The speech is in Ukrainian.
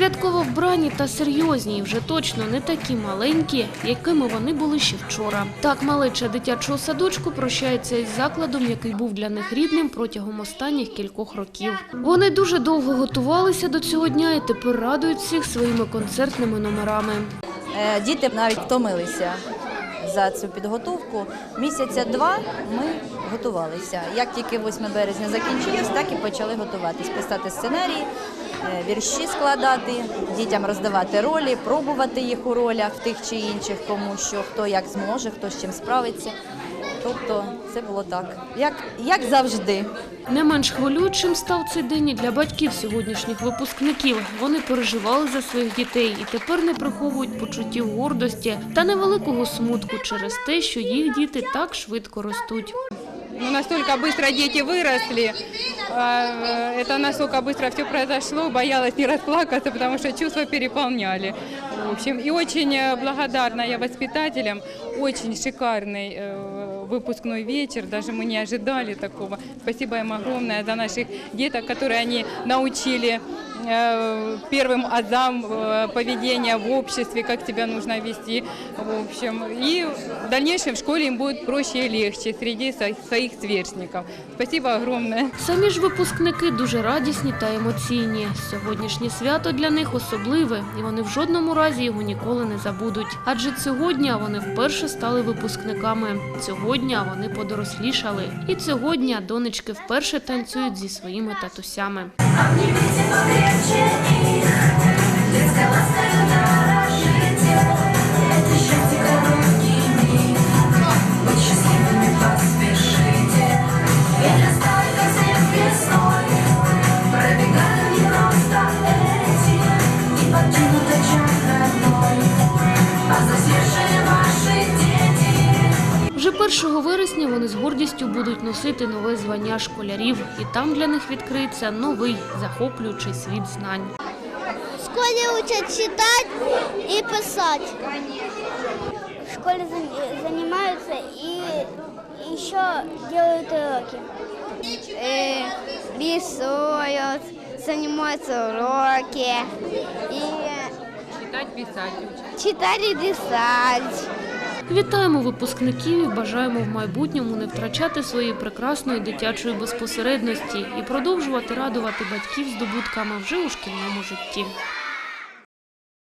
Святково вбрані та серйозні, і вже точно не такі маленькі, якими вони були ще вчора. Так малеча дитячого садочку прощається із закладом, який був для них рідним протягом останніх кількох років. Вони дуже довго готувалися до цього дня і тепер радують всіх своїми концертними номерами. Е, Діти навіть втомилися за цю підготовку. Місяця два ми готувалися. Як тільки 8 березня закінчилось, так і почали готуватись, писати сценарії, е, вірші складати, дітям роздавати ролі, пробувати їх у ролях тих чи інших, кому що хто як зможе, хто з чим справиться. Тобто це було так, як, як завжди. Не менш хвилюючим став цей день і для батьків сьогоднішніх випускників. Вони переживали за своїх дітей і тепер не приховують почуттів гордості та невеликого смутку через те, що їх діти так швидко ростуть. Ну, настолько быстро дети выросли, а, это настолько быстро все произошло, боялась не расплакаться, потому что чувства переполняли. В общем, и очень э, благодарна я воспитателям, очень шикарный э, выпускной вечер, даже мы не ожидали такого. Спасибо им огромное за наших деток, которые они научили э, первым азам э, поведения в обществе, как себя нужно вести, в общем. И в дальнейшем в школе им будет проще и легче среди своих сверстников. Спасибо огромное. Самі ж випускники дуже радісні та емоційні. Сьогоднішнє свято для них особливе, і вони в жодному разі його ніколи не забудуть. Адже цього дня вони вперше стали випускниками. Цього дня вони подорослішали. І цього дня донечки вперше танцюють зі своїми татусями. On nie będzie podręczy дети. 1 вересня вони з гордістю будуть носити нове звання школярів, і там для них відкриється новий захоплюючий світ знань. В школе учат читать и писать. В школе за- занимаются и еще делают уроки. рисуют, занимаются уроки и Читать, писать. читать и писать. Вітаємо випускників і бажаємо в майбутньому не втрачати своєї прекрасної дитячої безпосередності і продовжувати радувати батьків здобутками вже у шкільному житті.